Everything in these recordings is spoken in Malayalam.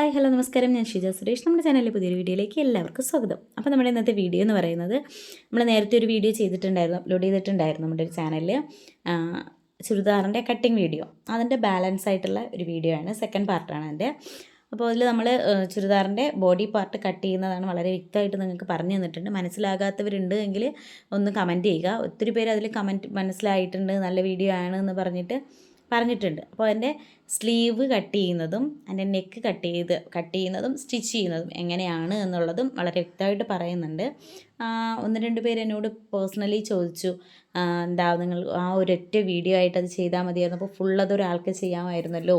ഹായ് ഹലോ നമസ്കാരം. ഞാൻ ഷിജ സുരേഷ്. നമ്മുടെ ചാനലിലെ പുതിയൊരു വീഡിയോയിലേക്ക് എല്ലാവർക്കും സ്വാഗതം. അപ്പോൾ നമ്മുടെ ഇന്നത്തെ വീഡിയോ എന്ന് പറയുന്നത് നമ്മൾ നേരത്തെ ഒരു വീഡിയോ ചെയ്തിട്ടുണ്ടായിരുന്നു അപ്ലോഡ് ചെയ്തിട്ടുണ്ടായിരുന്നു നമ്മുടെ ഒരു ചാനലിൽ ചുരിദാറിന്റെ കട്ടിങ് വീഡിയോ അതിന്റെ ബാലൻസ് ആയിട്ടുള്ള ഒരു വീഡിയോ ആണ് സെക്കൻഡ് പാർട്ടാണ് അതിന്റെ അപ്പോൾ അതിൽ നമ്മൾ ചുരിദാറിന്റെ ബോഡി പാർട്ട് കട്ട് ചെയ്യുന്നതാണ് വളരെ വ്യക്തമായിട്ട് നിങ്ങൾക്ക് പറഞ്ഞു തന്നിട്ടുണ്ട്. മനസ്സിലാകാത്തവരുണ്ട് എങ്കിൽ ഒന്ന് കമന്റ് ചെയ്യുക. ഒത്തിരി പേര് അതിൽ കമന്റ് മനസ്സിലായിട്ടുണ്ട് നല്ല വീഡിയോ ആണ് എന്ന് പറഞ്ഞിട്ട് പറഞ്ഞിട്ടുണ്ട്. അപ്പോൾ അതിന്റെ സ്ലീവ് കട്ട് ചെയ്യുന്നതും അതിന്റെ നെക്ക് കട്ട് ചെയ്ത് കട്ട് ചെയ്യുന്നതും സ്റ്റിച്ച് ചെയ്യുന്നതും എങ്ങനെയാണ് എന്നുള്ളതും വളരെ വ്യക്തമായിട്ട് പറയുന്നുണ്ട്. ഒന്ന് രണ്ട് പേര് എന്നോട് പേഴ്സണലി ചോദിച്ചു. എന്താ നിങ്ങൾ ആ ഒരൊറ്റ വീഡിയോ ആയിട്ട് അത് ചെയ്താൽ മതിയായിരുന്നു. അപ്പോൾ ഫുൾ അതൊരാൾക്ക് ചെയ്യാമായിരുന്നല്ലോ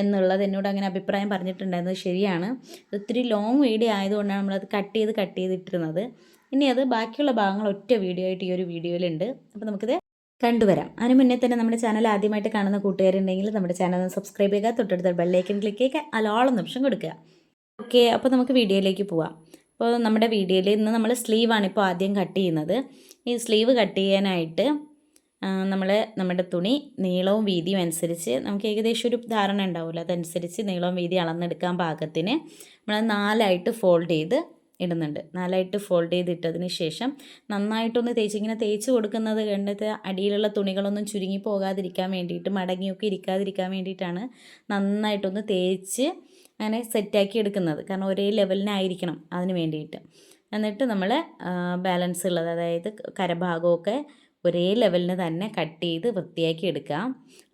എന്നുള്ളത് എന്നോട് അങ്ങനെ അഭിപ്രായം പറഞ്ഞിട്ടുണ്ടായിരുന്നത് ശരിയാണ്. ഒത്തിരി ലോങ് വീഡിയോ ആയതുകൊണ്ടാണ് നമ്മളത് കട്ട് ചെയ്ത് കട്ട് ചെയ്തിട്ടിരുന്നത് ഇനി അത് ബാക്കിയുള്ള ഭാഗങ്ങൾ ഒറ്റ വീഡിയോ ആയിട്ട് ഈ ഒരു വീഡിയോയിലുണ്ട് അപ്പോൾ നമുക്കിത് കണ്ടുവരാം. അതിന് മുന്നേ തന്നെ നമ്മുടെ ചാനൽ ആദ്യമായിട്ട് കാണുന്ന കൂട്ടുകാരുണ്ടെങ്കിൽ നമ്മുടെ ചാനൽ സബ്സ്ക്രൈബ് ചെയ്യുക തൊട്ടടുത്ത ബെല്ലൈക്കൻ ക്ലിക്ക് ചെയ്യുക അലോളം നിമിഷം കൊടുക്കുക. ഓക്കെ അപ്പോൾ നമുക്ക് വീഡിയോയിലേക്ക് പോവാം. അപ്പോൾ നമ്മുടെ വീഡിയോയിൽ ഇന്ന് നമ്മൾ സ്ലീവാണ് ഇപ്പോൾ ആദ്യം കട്ട് ചെയ്യുന്നത്. ഈ സ്ലീവ് കട്ട് ചെയ്യാനായിട്ട് നമ്മൾ നമ്മുടെ തുണി നീളവും വീതിയും അനുസരിച്ച് നമുക്ക് ഏകദേശം ഒരു ധാരണ ഉണ്ടാവുമല്ലോ. അതനുസരിച്ച് നീളവും വീതി അളന്നെടുക്കാൻ പാകത്തിന് നമ്മൾ നാലായിട്ട് ഫോൾഡ് ചെയ്ത് ഇടുന്നുണ്ട്. നാലായിട്ട് ഫോൾഡ് ചെയ്തിട്ടതിന് ശേഷം നന്നായിട്ടൊന്ന് തേച്ച് ഇങ്ങനെ തേച്ച് കൊടുക്കുന്നത് കണ്ടിട്ട് അടിയിലുള്ള തുണികളൊന്നും ചുരുങ്ങി പോകാതിരിക്കാൻ വേണ്ടിയിട്ട് മടങ്ങിയൊക്കെ ഇരിക്കാതിരിക്കാൻ വേണ്ടിയിട്ടാണ് നന്നായിട്ടൊന്ന് തേച്ച് അങ്ങനെ സെറ്റാക്കി എടുക്കുന്നത്. കാരണം ഒരേ ലെവലിനായിരിക്കണം അതിന് വേണ്ടിയിട്ട്. എന്നിട്ട് നമ്മൾ ബാലൻസ് ഉള്ളത് അതായത് കരഭാഗമൊക്കെ ഒരേ ലെവലിന് തന്നെ കട്ട് ചെയ്ത് വൃത്തിയാക്കി എടുക്കാം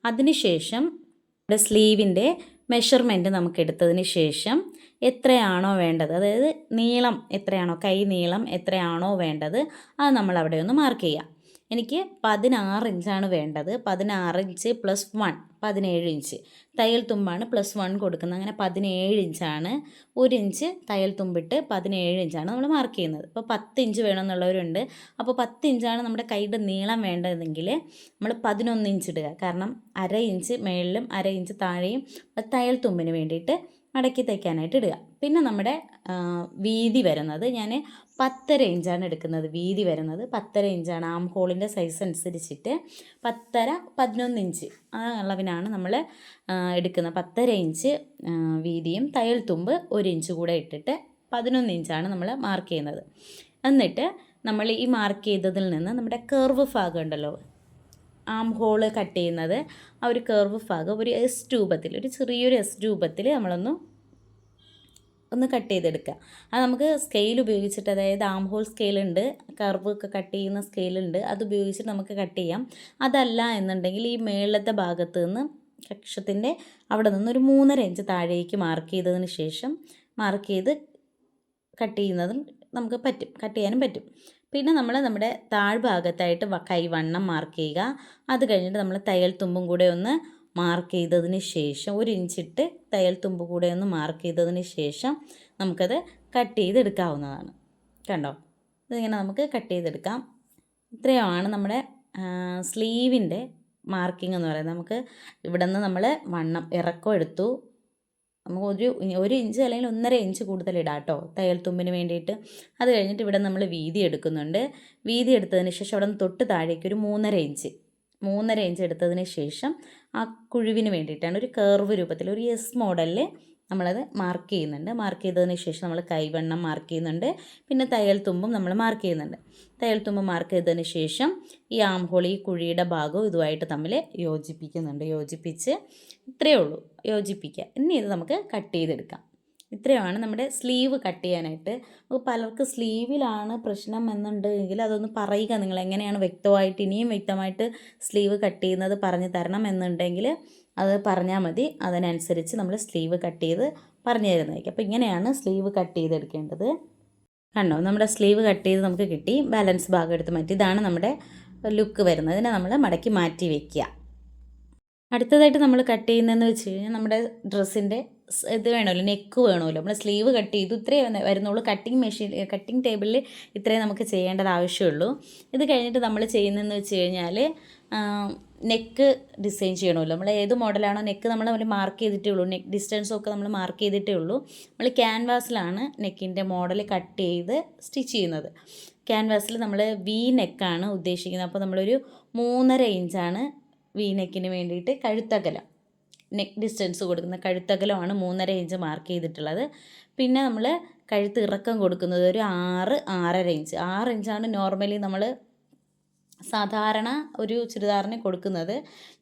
അതിനുശേഷം നമ്മുടെ സ്ലീവിന്റെ മെഷർമെന്റ് നമുക്ക് എടുത്തതിന് ശേഷം എത്രയാണോ വേണ്ടത്. അതായത് നീളം എത്രയാണോ കൈ നീളം എത്രയാണോ വേണ്ടത് അത് നമ്മൾ അവിടെ ഒന്ന് മാർക്ക് ചെയ്യാം. എനിക്ക് പതിനാറ് ഇഞ്ചാണ് വേണ്ടത്. പതിനാറ് ഇഞ്ച് പ്ലസ് വൺ പതിനേഴ് ഇഞ്ച്. തയ്യൽ തുമ്പാണ് പ്ലസ് വൺ കൊടുക്കുന്നത്. അങ്ങനെ പതിനേഴ് ഇഞ്ചാണ്. ഒരു ഇഞ്ച് തയ്യൽ തുമ്പിട്ട് പതിനേഴ് ഇഞ്ചാണ് നമ്മൾ മാർക്ക് ചെയ്യുന്നത്. അപ്പോൾ പത്ത് ഇഞ്ച് വേണമെന്നുള്ളവരുണ്ട്. അപ്പോൾ പത്ത് ഇഞ്ചാണ് നമ്മുടെ കൈയുടെ നീളം വേണ്ടതെങ്കിൽ നമ്മൾ പതിനൊന്ന് ഇഞ്ച് ഇടുക. കാരണം അര ഇഞ്ച് മേളിലും അര ഇഞ്ച് താഴെയും തയ്യൽ തുമ്പിന് വേണ്ടിയിട്ട് മടക്കി തയ്ക്കാനായിട്ട് ഇടുക. പിന്നെ നമ്മുടെ വീതി വരുന്നത് ഞാൻ പത്തര ഇഞ്ചാണ് എടുക്കുന്നത്. വീതി വരുന്നത് പത്തര ഇഞ്ചാണ്. ആം ഹോളിന്റെ സൈസ് അനുസരിച്ചിട്ട് പത്തര പതിനൊന്ന് ഇഞ്ച് ആ അളവിനാണ് നമ്മൾ എടുക്കുന്നത്. പത്തര ഇഞ്ച് വീതിയും തയ്യൽ തുമ്പ് ഒരു ഇഞ്ച് കൂടെ ഇട്ടിട്ട് പതിനൊന്ന് ഇഞ്ചാണ് നമ്മൾ മാർക്ക് ചെയ്യുന്നത്. എന്നിട്ട് നമ്മൾ ഈ മാർക്ക് ചെയ്തതിൽ നിന്ന് നമ്മുടെ കർവ് ഭാഗം ഉണ്ടല്ലോ ആം ഹോൾ കട്ട് ചെയ്യുന്നത് ആ ഒരു കർവ് ഭാഗം ഒരു എസ് രൂപത്തിൽ ഒരു ചെറിയൊരു എസ് രൂപത്തിൽ നമ്മളൊന്ന് ഒന്ന് കട്ട് ചെയ്തെടുക്കുക. അത് നമുക്ക് സ്കെയിൽ ഉപയോഗിച്ചിട്ട് അതായത് ആം ഹോൾ സ്കെയിലുണ്ട് കർവ് ഒക്കെ കട്ട് ചെയ്യുന്ന സ്കെയിലുണ്ട് അത് ഉപയോഗിച്ചിട്ട് നമുക്ക് കട്ട് ചെയ്യാം. അതല്ല എന്നുണ്ടെങ്കിൽ ഈ മേളത്തെ ഭാഗത്ത് നിന്ന് കക്ഷത്തിന്റെ അവിടെ നിന്ന് ഒരു മൂന്നര ഇഞ്ച് താഴേക്ക് മാർക്ക് ചെയ്തതിന് ശേഷം മാർക്ക് ചെയ്ത് കട്ട് ചെയ്യുന്നതും നമുക്ക് പറ്റും കട്ട് ചെയ്യാനും പറ്റും. പിന്നെ നമ്മൾ നമ്മുടെ താഴ്ഭാഗത്തായിട്ട് കൈവണ്ണം മാർക്ക് ചെയ്യുക. അത് കഴിഞ്ഞിട്ട് നമ്മൾ തയ്യൽ തുമ്പും കൂടെ ഒന്ന് മാർക്ക് ചെയ്തതിന് ശേഷം ഒരു ഇഞ്ചിട്ട് തയ്യൽ തുമ്പ് കൂടെ ഒന്ന് മാർക്ക് ചെയ്തതിന് ശേഷം നമുക്കത് കട്ട് ചെയ്തെടുക്കാവുന്നതാണ് കണ്ടോ? ഇതിങ്ങനെ നമുക്ക് കട്ട് ചെയ്തെടുക്കാം. ഇത്രയുമാണ് നമ്മുടെ സ്ലീവിന്റെ മാർക്കിംഗ് എന്ന് പറയുന്നത്. നമുക്ക് ഇവിടെ നിന്ന് നമ്മൾ വണ്ണം ഇറക്കം എടുത്തു. നമുക്ക് ഒരു ഒരു ഇഞ്ച് അല്ലെങ്കിൽ ഒന്നര ഇഞ്ച് കൂടുതൽ ഇടാം കേട്ടോ തയ്യൽ തുമ്പിന് വേണ്ടിയിട്ട്. അത് കഴിഞ്ഞിട്ട് ഇവിടെ നമ്മൾ വീതി എടുക്കുന്നുണ്ട്. വീതി എടുത്തതിന് ശേഷം അവിടെ നിന്ന് തൊട്ട് താഴേക്ക് ഒരു മൂന്നര ഇഞ്ച്. മൂന്നര ഇഞ്ച് എടുത്തതിന് ശേഷം ആ കുഴുവിന് വേണ്ടിയിട്ടാണ് ഒരു കർവ് രൂപത്തിൽ ഒരു എസ് മോഡലിൽ നമ്മളത് മാർക്ക് ചെയ്യുന്നുണ്ട്. മാർക്ക് ചെയ്തതിന് ശേഷം നമ്മൾ കൈവണ്ണം മാർക്ക് ചെയ്യുന്നുണ്ട്. പിന്നെ തയ്യൽ തുമ്പും നമ്മൾ മാർക്ക് ചെയ്യുന്നുണ്ട്. തയ്യൽ തുമ്പ് മാർക്ക് ചെയ്തതിന് ശേഷം ഈ ആംഹോൾ ഈ കുഴിയുടെ ഭാഗവും ഇതുമായിട്ട് തമ്മിൽ യോജിപ്പിക്കുന്നുണ്ട്. യോജിപ്പിച്ച് ഇത്രയേ ഉള്ളൂ. യോജിപ്പിക്കുക. ഇനി ഇത് നമുക്ക് കട്ട് ചെയ്തെടുക്കാം. ഇത്രയുമാണ് നമ്മുടെ സ്ലീവ് കട്ട് ചെയ്യാനായിട്ട്. പലർക്ക് സ്ലീവിലാണ് പ്രശ്നം എന്നുണ്ടെങ്കിൽ അതൊന്ന് പറയുക. നിങ്ങൾ എങ്ങനെയാണ് വ്യക്തമായിട്ട് ഇനിയും വ്യക്തമായിട്ട് സ്ലീവ് കട്ട് ചെയ്യുന്നത് പറഞ്ഞു തരണം എന്നുണ്ടെങ്കിൽ അത് പറഞ്ഞാൽ മതി. അതിനനുസരിച്ച് നമ്മൾ സ്ലീവ് കട്ട് ചെയ്ത് പറഞ്ഞു തരുന്നതായിരിക്കും. അപ്പോൾ ഇങ്ങനെയാണ് സ്ലീവ് കട്ട് ചെയ്തെടുക്കേണ്ടത്. കണ്ടോ? നമ്മുടെ സ്ലീവ് കട്ട് ചെയ്ത് നമുക്ക് കിട്ടി. ബാലൻസ് ഭാഗം എടുത്ത് മാറ്റി. ഇതാണ് നമ്മുടെ ലുക്ക് വരുന്നത്. ഇതിനെ നമ്മൾ മടക്കി മാറ്റി വയ്ക്കുക അടുത്തതായിട്ട് നമ്മൾ കട്ട് ചെയ്യുന്നതെന്ന് വെച്ച് കഴിഞ്ഞാൽ നമ്മുടെ ഡ്രസ്സിന്റെ ഇത് വേണമല്ലോ നെക്ക് വേണമല്ലോ. നമ്മൾ സ്ലീവ് കട്ട് ചെയ്തു. ഇത്രയേ വരുന്നുള്ളൂ. കട്ടിങ് മെഷീൻ കട്ടിങ് ടേബിളിൽ ഇത്രയും നമുക്ക് ചെയ്യേണ്ടത് ആവശ്യമുള്ളൂ. ഇത് കഴിഞ്ഞിട്ട് നമ്മൾ ചെയ്യുന്നതെന്ന് വെച്ച് കഴിഞ്ഞാൽ നെക്ക് ഡിസൈൻ ചെയ്യണമല്ലോ. നമ്മൾ ഏത് മോഡലാണോ നെക്ക് നമ്മൾ മാർക്ക് ചെയ്തിട്ടേ ഉള്ളൂ നെക്ക് ഡിസ്റ്റൻസും ഒക്കെ നമ്മൾ മാർക്ക് ചെയ്തിട്ടേ ഉള്ളൂ നമ്മൾ ക്യാൻവാസിലാണ് നെക്കിന്റെ മോഡൽ കട്ട് ചെയ്ത് സ്റ്റിച്ച് ചെയ്യുന്നത്. ക്യാൻവാസിൽ നമ്മൾ വി നെക്കാണ് ഉദ്ദേശിക്കുന്നത്. അപ്പോൾ നമ്മളൊരു മൂന്നര ഇഞ്ചാണ് വി നെക്കിന് വേണ്ടിയിട്ട് കഴുത്തകലം. നെക്ക് ഡിസ്റ്റൻസ് കൊടുക്കുന്ന കഴുത്തകലമാണ് മൂന്നര ഇഞ്ച് മാർക്ക് ചെയ്തിട്ടുള്ളത്. പിന്നെ നമ്മൾ കഴുത്ത് ഇറക്കം കൊടുക്കുന്നത് ഒരു ആറ് ആറര ഇഞ്ച് ആറ് ഇഞ്ചാണ് നോർമലി നമ്മൾ സാധാരണ ഒരു ചുരിദാറിന് കൊടുക്കുന്നത്.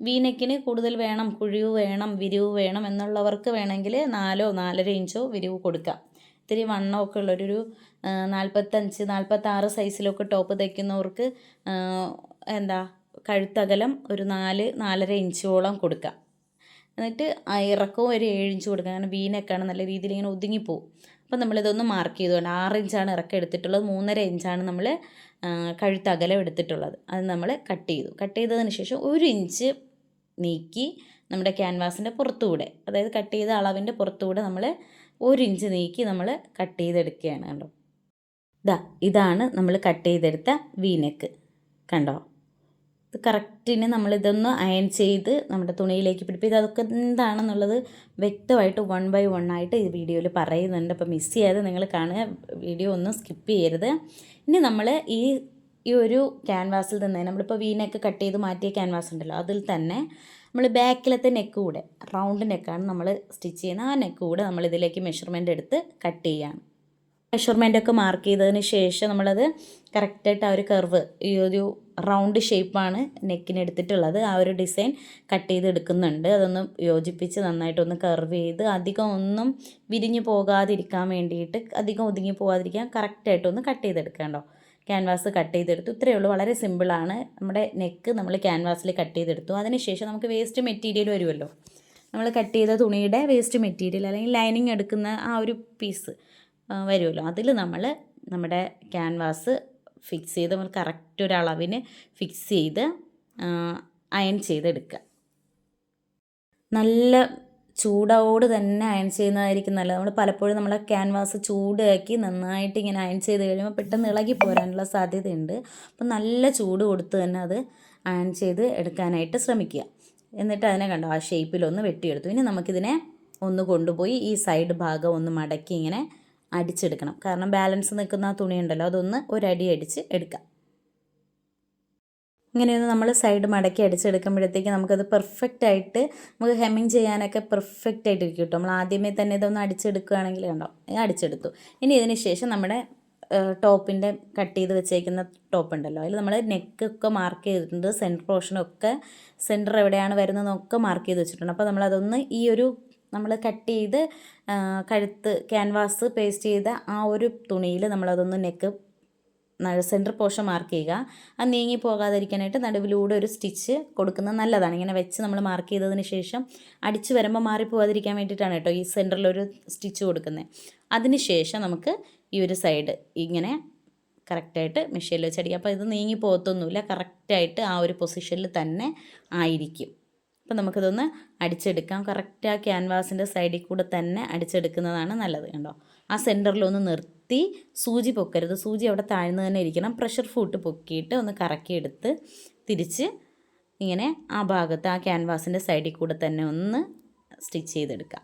വീനെക്കിന് കൂടുതൽ വേണം കുഴിവ് വേണം വിരിവ് വേണം എന്നുള്ളവർക്ക് വേണമെങ്കിൽ നാലോ നാലര ഇഞ്ചോ വിരിവ് കൊടുക്കാം. ഇത്തിരി വണ്ണമൊക്കെ ഉള്ളൊരു നാൽപ്പത്തഞ്ച് നാൽപ്പത്താറ് സൈസിലൊക്കെ ടോപ്പ് തയ്ക്കുന്നവർക്ക് എന്താ കഴുത്തകലം ഒരു നാല് നാലര ഇഞ്ചോളം കൊടുക്കാം. എന്നിട്ട് ഇറക്കവും ഒരു ഏഴ് ഇഞ്ച് കൊടുക്കുക കാരണം വീനൊക്കെയാണ് നല്ല രീതിയിൽ ഇങ്ങനെ ഒതുങ്ങിപ്പോവും. അപ്പം നമ്മളിതൊന്ന് മാർക്ക് ചെയ്തുകൊണ്ട് ആറ് ഇഞ്ചാണ് ഇറക്കം എടുത്തിട്ടുള്ളത്. മൂന്നര ഇഞ്ചാണ് നമ്മൾ കഴുത്തകലം എടുത്തിട്ടുള്ളത്. അത് നമ്മൾ കട്ട് ചെയ്തു. കട്ട് ചെയ്തതിന് ശേഷം ഒരു ഇഞ്ച് നീക്കി നമ്മുടെ ക്യാൻവാസിന്റെ പുറത്തുകൂടെ അതായത് കട്ട് ചെയ്ത അളവിന്റെ പുറത്തുകൂടെ നമ്മൾ ഒരു ഇഞ്ച് നീക്കി നമ്മൾ കട്ട് ചെയ്തെടുക്കുകയാണ് കണ്ടോ? ഇതാ ഇതാണ് നമ്മൾ കട്ട് ചെയ്തെടുത്ത വീനെക്ക് കണ്ടോ? ഇത് കറക്റ്റിന് നമ്മളിതൊന്ന് അയൺ ചെയ്ത് നമ്മുടെ തുണിയിലേക്ക് പിടിപ്പിച്ച് അതൊക്കെ എന്താണെന്നുള്ളത് വ്യക്തമായിട്ട് വൺ ബൈ വൺ ആയിട്ട് ഈ വീഡിയോയിൽ പറയുന്നുണ്ട്. അപ്പോൾ മിസ് ചെയ്യാതെ നിങ്ങൾ കാണുക. വീഡിയോ ഒന്നും സ്കിപ്പ് ചെയ്യരുത്. ഇനി നമ്മൾ ഈ ഈ ഒരു ക്യാൻവാസിൽ തന്നെ നമ്മളിപ്പോൾ വീനൊക്കെ കട്ട് ചെയ്ത് മാറ്റിയ ക്യാൻവാസ് ഉണ്ടല്ലോ അതിൽ തന്നെ നമ്മൾ ബാക്കിലത്തെ നെക്ക് കൂടെ റൗണ്ട് നെക്കാണ് നമ്മൾ സ്റ്റിച്ച് ചെയ്യുന്നത് ആ നെക്ക് കൂടെ നമ്മൾ ഇതിലേക്ക് മെഷർമെന്റ് എടുത്ത് കട്ട് ചെയ്യുകയാണ് മെഷർമെന്റ് ഒക്കെ മാർക്ക് ചെയ്തതിന് ശേഷം നമ്മളത് കറക്റ്റായിട്ട് ആ ഒരു കർവ് ഈ ഒരു റൗണ്ട് ഷേപ്പാണ് നെക്കിന് എടുത്തിട്ടുള്ളത്. ആ ഒരു ഡിസൈൻ കട്ട് ചെയ്ത് എടുക്കുന്നുണ്ട്. അതൊന്ന് യോജിപ്പിച്ച് നന്നായിട്ടൊന്ന് കർവ് ചെയ്ത് അധികം ഒന്നും വിരിഞ്ഞു പോകാതിരിക്കാൻ വേണ്ടിയിട്ട് അധികം ഒതുങ്ങി പോകാതിരിക്കാൻ കറക്റ്റായിട്ടൊന്ന് കട്ട് ചെയ്തെടുക്കണ്ടോ ക്യാൻവാസ് കട്ട് ചെയ്തെടുത്തു ഇത്രയേ ഉള്ളൂ. വളരെ സിമ്പിളാണ് നമ്മുടെ നെക്ക് നമ്മൾ ക്യാൻവാസിൽ കട്ട് ചെയ്തെടുത്തു അതിനുശേഷം നമുക്ക് വേസ്റ്റ് മെറ്റീരിയൽ വരുമല്ലോ. നമ്മൾ കട്ട് ചെയ്ത തുണിയുടെ വേസ്റ്റ് മെറ്റീരിയൽ അല്ലെങ്കിൽ ലൈനിങ് എടുക്കുന്ന ആ ഒരു പീസ് വരുമല്ലോ. അതിൽ നമ്മൾ നമ്മുടെ ക്യാൻവാസ് ഫിക്സ് ചെയ്ത് നമ്മൾ കറക്റ്റ് ഒരു അളവിന് ഫിക്സ് ചെയ്ത് അയൺ ചെയ്തെടുക്കുക. നല്ല ചൂടോട് തന്നെ അയൺ ചെയ്യുന്നതായിരിക്കും നല്ലത്. നമ്മൾ പലപ്പോഴും നമ്മളെ ക്യാൻവാസ് ചൂടാക്കി നന്നായിട്ട് ഇങ്ങനെ അയൺ ചെയ്ത് കഴിയുമ്പോൾ പെട്ടെന്ന് ഇളകി പോരാനുള്ള സാധ്യതയുണ്ട്. അപ്പം നല്ല ചൂട് കൊടുത്ത് തന്നെ അത് അയൺ ചെയ്ത് എടുക്കാനായിട്ട് ശ്രമിക്കുക. എന്നിട്ട് അതിനെ കണ്ടോ ആ ഷേപ്പിലൊന്ന് വെട്ടിയെടുത്തു. ഇനി നമുക്കിതിനെ ഒന്ന് കൊണ്ടുപോയി ഈ സൈഡ് ഭാഗം ഒന്ന് മടക്കി ഇങ്ങനെ അടിച്ചെടുക്കണം. കാരണം ബാലൻസ് നിൽക്കുന്ന തുണി ഉണ്ടല്ലോ അതൊന്ന് ഒരടി അടിച്ച് എടുക്കാം. ഇങ്ങനെയൊന്ന് നമ്മൾ സൈഡ് മടക്കി അടിച്ചെടുക്കുമ്പോഴത്തേക്ക് നമുക്കത് പെർഫെക്റ്റ് ആയിട്ട് നമുക്ക് ഹെമ്മിങ് ചെയ്യാനൊക്കെ പെർഫെക്റ്റ് ആയിട്ട് ഇരിക്കും കേട്ടോ. നമ്മൾ ആദ്യമേ തന്നെ ഇതൊന്ന് അടിച്ചെടുക്കുകയാണെങ്കിൽ കണ്ടോ അടിച്ചെടുത്തു. ഇനി ഇതിന് ശേഷം നമ്മുടെ ടോപ്പിന്റെ കട്ട് ചെയ്ത് വെച്ചേക്കുന്ന ടോപ്പ് ഉണ്ടല്ലോ അതിൽ നമ്മൾ നെക്ക് ഒക്കെ മാർക്ക് ചെയ്തിട്ടുണ്ട് സെന്റർ പോർഷനൊക്കെ സെന്റർ എവിടെയാണ് വരുന്നതെന്നൊക്കെ മാർക്ക് ചെയ്ത് വെച്ചിട്ടുണ്ട്. അപ്പോൾ നമ്മളതൊന്ന് ഈ ഒരു നമ്മൾ കട്ട് ചെയ്ത് കഴുത്ത് ക്യാൻവാസ് പേസ്റ്റ് ചെയ്ത ആ ഒരു തുണിയിൽ നമ്മളതൊന്ന് നെക്ക് സെന്റർ പോർഷൻ മാർക്ക് ചെയ്യുക. അത് നീങ്ങി പോകാതിരിക്കാനായിട്ട് നടുവിലൂടെ ഒരു സ്റ്റിച്ച് കൊടുക്കുന്നത് നല്ലതാണ്. ഇങ്ങനെ വെച്ച് നമ്മൾ മാർക്ക് ചെയ്തതിന് ശേഷം അടിച്ച് വരുമ്പോൾ മാറിപ്പോകാതിരിക്കാൻ വേണ്ടിയിട്ടാണ് കേട്ടോ ഈ സെന്ററിലൊരു സ്റ്റിച്ച് കൊടുക്കുന്നത്. അതിന് ശേഷം നമുക്ക് ഈ ഒരു സൈഡ് ഇങ്ങനെ കറക്റ്റായിട്ട് മെഷീനിൽ വെച്ചടിക്കുക അപ്പോൾ ഇത് നീങ്ങി പോകത്തൊന്നുമില്ല. കറക്റ്റായിട്ട് ആ ഒരു പൊസിഷനിൽ തന്നെ ആയിരിക്കും. അപ്പോൾ നമുക്കിതൊന്ന് അടിച്ചെടുക്കാം. കറക്റ്റ് ആ ക്യാൻവാസിന്റെ സൈഡിൽ കൂടെ തന്നെ അടിച്ചെടുക്കുന്നതാണ് നല്ലത് കണ്ടോ? ആ സെന്ററിലൊന്ന് നിർത്തി സൂചി പൊക്കരുത്. സൂചി അവിടെ താഴ്ന്നു തന്നെ ഇരിക്കണം. പ്രഷർ ഫൂട്ട് പൊക്കിയിട്ട് ഒന്ന് കറക്കിയെടുത്ത് തിരിച്ച് ഇങ്ങനെ ആ ഭാഗത്ത് ആ ക്യാൻവാസിന്റെ സൈഡിൽ കൂടെ തന്നെ ഒന്ന് സ്റ്റിച്ച് ചെയ്തെടുക്കാം.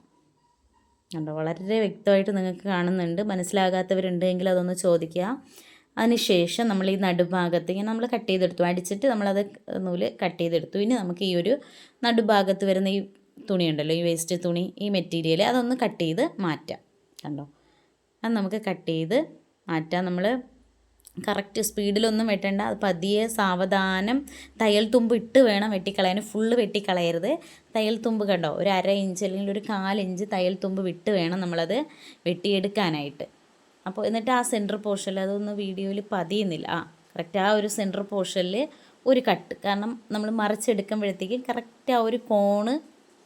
കണ്ടോ? വളരെ വ്യക്തമായിട്ട് നിങ്ങൾക്ക് കാണുന്നുണ്ട്. മനസ്സിലാകാത്തവരുണ്ടെങ്കിൽ അതൊന്ന് ചോദിക്കുക. അതിനുശേഷം നമ്മൾ ഈ നടുഭാഗത്ത് ഇങ്ങനെ നമ്മൾ കട്ട് ചെയ്തെടുത്തു. അടിച്ചിട്ട് നമ്മളത് നൂൽ കട്ട് ചെയ്തെടുത്തു. ഇനി നമുക്ക് ഈ ഒരു നടുഭാഗത്ത് വരുന്ന ഈ തുണി ഉണ്ടല്ലോ ഈ വേസ്റ്റ് തുണി ഈ മെറ്റീരിയൽ അതൊന്ന് കട്ട് ചെയ്ത് മാറ്റാം. കണ്ടോ? അത് നമുക്ക് കട്ട് ചെയ്ത് മാറ്റാം. നമ്മൾ കറക്റ്റ് സ്പീഡിലൊന്നും വെട്ടേണ്ട. അത് പതിയെ സാവധാനം തയ്യൽ തുമ്പ് ഇട്ട് വേണം വെട്ടിക്കളയാൻ. ഫുള്ള് വെട്ടിക്കളയരുത്. തയ്യൽ തുമ്പ് കണ്ടോ? ഒരു അര ഇഞ്ച് അല്ലെങ്കിൽ ഒരു കാലിഞ്ച് തയ്യൽ തുമ്പ് വിട്ട് വേണം നമ്മളത് വെട്ടിയെടുക്കാനായിട്ട്. അപ്പോൾ എന്നിട്ട് ആ സെന്റർ പോർഷനിൽ അതൊന്ന് വീഡിയോയിൽ പതിയുന്നില്ല. ആ കറക്റ്റ് ആ ഒരു സെന്റർ പോർഷനിൽ ഒരു കട്ട് കാരണം നമ്മൾ മറിച്ചെടുക്കുമ്പോഴത്തേക്കും കറക്റ്റ് ആ ഒരു കോണ്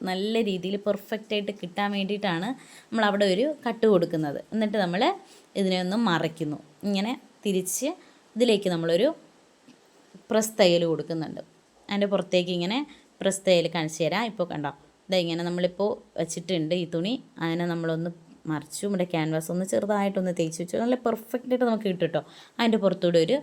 നല്ല രീതിയിൽ പെർഫെക്റ്റായിട്ട് കിട്ടാൻ വേണ്ടിയിട്ടാണ് നമ്മൾ അവിടെ ഒരു കട്ട് കൊടുക്കുന്നത്. എന്നിട്ട് നമ്മൾ ഇതിനെ ഒന്ന് മറയ്ക്കുന്നു ഇങ്ങനെ തിരിച്ച് ഇതിലേക്ക് നമ്മളൊരു പ്രസ് തയ്യൽ കൊടുക്കുന്നുണ്ട്. അതിന്റെ പുറത്തേക്ക് ഇങ്ങനെ പ്രസ് തയ്യൽ കാണിച്ചു തരാം. ഇപ്പോൾ കണ്ടോ? ഇതാ ഇങ്ങനെ നമ്മളിപ്പോൾ വെച്ചിട്ടുണ്ട് ഈ തുണി. അതിനെ നമ്മളൊന്ന് മറിച്ചു. നമ്മുടെ ക്യാൻവാസ് ഒന്ന് ചെറുതായിട്ടൊന്ന് തേച്ച് വെച്ചു നല്ല പെർഫെക്റ്റ് ആയിട്ട് നമുക്ക് കിട്ടും അതിന്റെ പുറത്തൂടെ ഒരു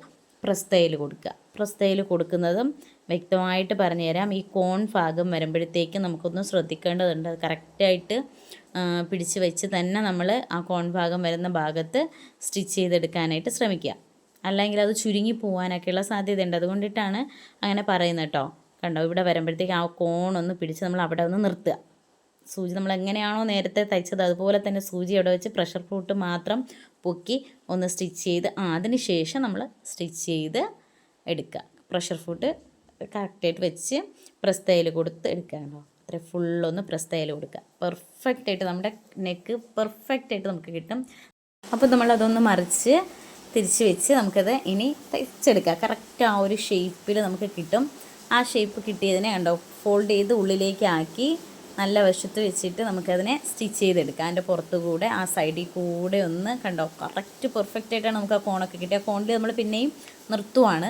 പ്രസ്തയിൽ കൊടുക്കുക. പ്രസ്തയിൽ കൊടുക്കുന്നതും വ്യക്തമായിട്ട് പറഞ്ഞു തരാം ഈ കോൺ ഭാഗം വരുമ്പോഴത്തേക്ക് നമുക്കൊന്ന് ശ്രദ്ധിക്കേണ്ടതുണ്ട്. അത് കറക്റ്റായിട്ട് പിടിച്ച് വെച്ച് തന്നെ നമ്മൾ ആ കോൺ ഭാഗം വരുന്ന ഭാഗത്ത് സ്റ്റിച്ച് ചെയ്തെടുക്കാനായിട്ട് ശ്രമിക്കുക. അല്ലെങ്കിൽ അത് ചുരുങ്ങി പോകാനൊക്കെയുള്ള സാധ്യതയുണ്ട്. അതുകൊണ്ടിട്ടാണ് അങ്ങനെ പറയുന്നത് കേട്ടോ. കണ്ടോ? ഇവിടെ വരുമ്പോഴത്തേക്ക് ആ കോൺ ഒന്ന് പിടിച്ച് നമ്മൾ അവിടെ ഒന്ന് നിർത്തുക. സൂചി നമ്മൾ എങ്ങനെയാണോ നേരത്തെ തയ്ച്ചത് അതുപോലെ തന്നെ സൂചി അവിടെ വെച്ച് പ്രഷർ ഫ്രൂട്ട് മാത്രം പൊക്കി ഒന്ന് സ്റ്റിച്ച് ചെയ്ത് അതിന് ശേഷം നമ്മൾ സ്റ്റിച്ച് ചെയ്ത് എടുക്കുക. പ്രഷർ ഫ്രൂട്ട് കറക്റ്റായിട്ട് വെച്ച് പ്രസ് തയ്യൽ കൊടുത്ത് എടുക്കുകയാണോ അത്ര ഫുള്ളൊന്ന് പ്രസ് തയ്യൽ കൊടുക്കുക. പെർഫെക്റ്റ് ആയിട്ട് നമ്മുടെ നെക്ക് പെർഫെക്റ്റ് ആയിട്ട് നമുക്ക് കിട്ടും. അപ്പോൾ നമ്മൾ നമ്മളതൊന്ന് മറിച്ച് തിരിച്ച് വെച്ച് നമുക്കത് ഇനി തയ്ച്ചെടുക്കുക കറക്റ്റ് ആ ഒരു ഷേപ്പിൽ നമുക്ക് കിട്ടും. ആ ഷേപ്പ് കിട്ടിയതിനെ കണ്ടോ ഫോൾഡ് ചെയ്ത് ഉള്ളിലേക്ക് ആക്കി നല്ല വശത്ത് വെച്ചിട്ട് നമുക്കതിനെ സ്റ്റിച്ച് ചെയ്തെടുക്കാം. അതിന്റെ പുറത്ത് കൂടെ ആ സൈഡിൽ കൂടെ ഒന്ന് കണ്ടോ? കറക്റ്റ് പെർഫെക്റ്റ് ആയിട്ടാണ് നമുക്ക് ആ കോണൊക്കെ കിട്ടിയ ആ കോണിൽ നമ്മൾ പിന്നെയും നിർത്തുവാണ്.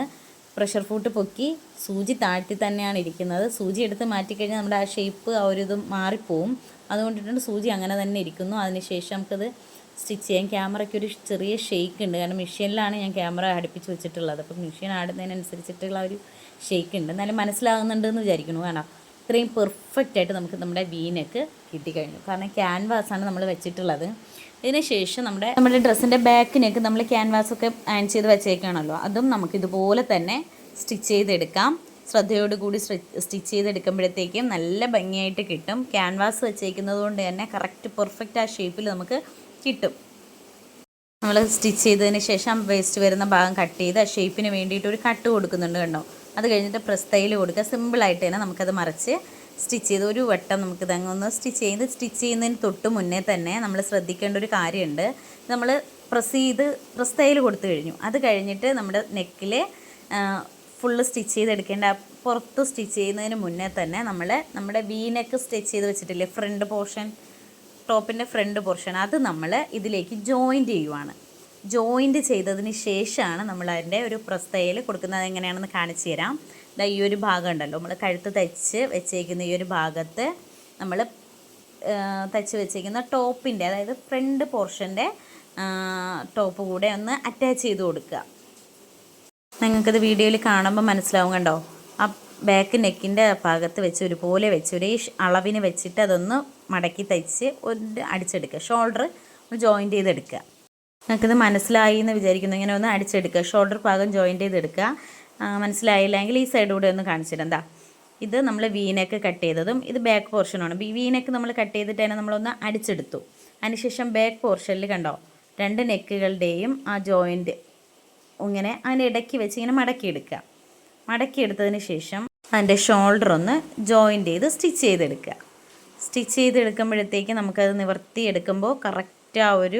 പ്രഷർ ഫൂട്ട് പൊക്കി സൂചി താഴ്ത്തി തന്നെയാണ് ഇരിക്കുന്നത്. സൂചി എടുത്ത് മാറ്റിക്കഴിഞ്ഞാൽ നമ്മുടെ ആ ഷേപ്പ് ആ ഒരു ഇത് മാറിപ്പോവും. അതുകൊണ്ടിട്ടാണ് സൂചി അങ്ങനെ തന്നെ ഇരിക്കുന്നു. അതിനുശേഷം നമുക്കത് സ്റ്റിച്ച് ചെയ്യാം. ക്യാമറയ്ക്ക് ഒരു ചെറിയ ഷെയ്ക്ക് ഉണ്ട്. കാരണം മെഷീനിലാണ് ഞാൻ ക്യാമറ അടുപ്പിച്ച് വെച്ചിട്ടുള്ളത്. അപ്പം മെഷീൻ ആടുന്നതിനനുസരിച്ചിട്ടുള്ള ഒരു ഷെയ്ക്ക് ഉണ്ട്. എന്നാലും മനസ്സിലാകുന്നുണ്ടെന്ന് വിചാരിക്കുന്നു. വേണം ഇത്രയും പെർഫെക്റ്റ് ആയിട്ട് നമുക്ക് നമ്മുടെ വീനക്ക് കിട്ടിക്കഴിഞ്ഞു. കാരണം ക്യാൻവാസാണ് നമ്മൾ വെച്ചിട്ടുള്ളത്. ഇതിന് ശേഷം നമ്മുടെ നമ്മുടെ ഡ്രസ്സിന്റെ ബാക്കിനൊക്കെ നമ്മൾ ക്യാൻവാസൊക്കെ ആൻ ചെയ്ത് വെച്ചേക്കാണല്ലോ. അതും നമുക്ക് ഇതുപോലെ തന്നെ സ്റ്റിച്ച് ചെയ്തെടുക്കാം. ശ്രദ്ധയോടുകൂടി സ്റ്റിച്ച് ചെയ്തെടുക്കുമ്പോഴത്തേക്കും നല്ല ഭംഗിയായിട്ട് കിട്ടും. ക്യാൻവാസ് വെച്ചേക്കുന്നത് കൊണ്ട് തന്നെ കറക്റ്റ് പെർഫെക്റ്റ് ആ ഷേപ്പിൽ നമുക്ക് കിട്ടും. നമ്മൾ സ്റ്റിച്ച് ചെയ്തതിന് ശേഷം വേസ്റ്റ് വരുന്ന ഭാഗം കട്ട് ചെയ്ത് ആ ഷേപ്പിന് വേണ്ടിയിട്ട് ഒരു കട്ട് കൊടുക്കുന്നുണ്ട് കണ്ടോ? അത് കഴിഞ്ഞിട്ട് പ്രസ് തയ്യൽ കൊടുക്കുക. സിമ്പിളായിട്ട് തന്നെ നമുക്കത് മറിച്ച് സ്റ്റിച്ച് ചെയ്ത് ഒരു വട്ടം നമുക്ക് ഇതങ്ങൊന്ന് സ്റ്റിച്ച് ചെയ്ത് സ്റ്റിച്ച് ചെയ്യുന്നതിന് തൊട്ട് മുന്നേ തന്നെ നമ്മൾ ശ്രദ്ധിക്കേണ്ട ഒരു കാര്യമുണ്ട്. നമ്മൾ പ്രസ് ചെയ്ത് പ്രസ് കൊടുത്തു കഴിഞ്ഞു. അത് കഴിഞ്ഞിട്ട് നമ്മുടെ നെക്കിൽ ഫുള്ള് സ്റ്റിച്ച് ചെയ്തെടുക്കേണ്ട പുറത്ത് സ്റ്റിച്ച് ചെയ്യുന്നതിന് മുന്നേ തന്നെ നമ്മൾ നമ്മുടെ വീനൊക്കെ സ്റ്റിച്ച് ചെയ്ത് വെച്ചിട്ടില്ലേ? ഫ്രണ്ട് പോർഷൻ ടോപ്പിന്റെ ഫ്രണ്ട് പോർഷൻ അത് നമ്മൾ ഇതിലേക്ക് ജോയിന്റ് ചെയ്യുവാണ്. ജോയിന്റ് ചെയ്തതിന് ശേഷമാണ് നമ്മൾ അതിന്റെ ഒരു പ്രസ്തയിൽ കൊടുക്കുന്നത്. എങ്ങനെയാണെന്ന് കാണിച്ചു തരാം. ഇതാ ഈ ഒരു ഭാഗം ഉണ്ടല്ലോ. നമ്മൾ കഴുത്ത് തയ്ച്ച് വെച്ചേക്കുന്ന ഈ ഒരു ഭാഗത്ത് നമ്മൾ തയ്ച്ച് വെച്ചേക്കുന്ന ടോപ്പിന്റെ അതായത് ഫ്രണ്ട് പോർഷന്റെ ടോപ്പ് കൂടെ ഒന്ന് അറ്റാച്ച് ചെയ്ത് കൊടുക്കുക. നിങ്ങൾക്കത് വീഡിയോയിൽ കാണുമ്പോൾ മനസ്സിലാവും കണ്ടോ? ആ ബാക്ക് നെക്കിന്റെ ഭാഗത്ത് വെച്ച് ഒരുപോലെ വെച്ച് ഒരേ അളവിന് വെച്ചിട്ട് അതൊന്ന് മടക്കി തയ്ച്ച് ഒന്ന് അടിച്ചെടുക്കുക. ഷോൾഡർ ഒന്ന് ജോയിന്റ് ചെയ്തെടുക്കുക. നിങ്ങൾക്കിത് മനസ്സിലായി എന്ന് വിചാരിക്കുന്നു. ഇങ്ങനെ ഒന്ന് അടിച്ചെടുക്കുക. ഷോൾഡർ ഭാഗം ജോയിന്റ് ചെയ്തെടുക്കുക. മനസ്സിലായില്ലെങ്കിൽ ഈ സൈഡ് കൂടെ ഒന്ന് കാണിച്ചിട്ട് എന്താ ഇത് നമ്മൾ വീനക്ക് കട്ട് ചെയ്തതും ഇത് ബാക്ക് പോർഷനാണ് വീനക്ക് നമ്മൾ കട്ട് ചെയ്തിട്ട് തന്നെ നമ്മളൊന്ന് അടിച്ചെടുത്തു. അതിനുശേഷം ബാക്ക് പോർഷനിൽ കണ്ടോ? രണ്ട് നെക്കുകളുടെയും ആ ജോയിന്റ് ഇങ്ങനെ അതിന്റെ ഇടയ്ക്ക് വെച്ച് ഇങ്ങനെ മടക്കിയെടുക്കുക. മടക്കിയെടുത്തതിന് ശേഷം അതിന്റെ ഷോൾഡർ ഒന്ന് ജോയിന്റ് ചെയ്ത് സ്റ്റിച്ച് ചെയ്തെടുക്കുക. സ്റ്റിച്ച് ചെയ്തെടുക്കുമ്പോഴത്തേക്ക് നമുക്കത് നിവർത്തിയെടുക്കുമ്പോൾ കറക്റ്റ് ആ ഒരു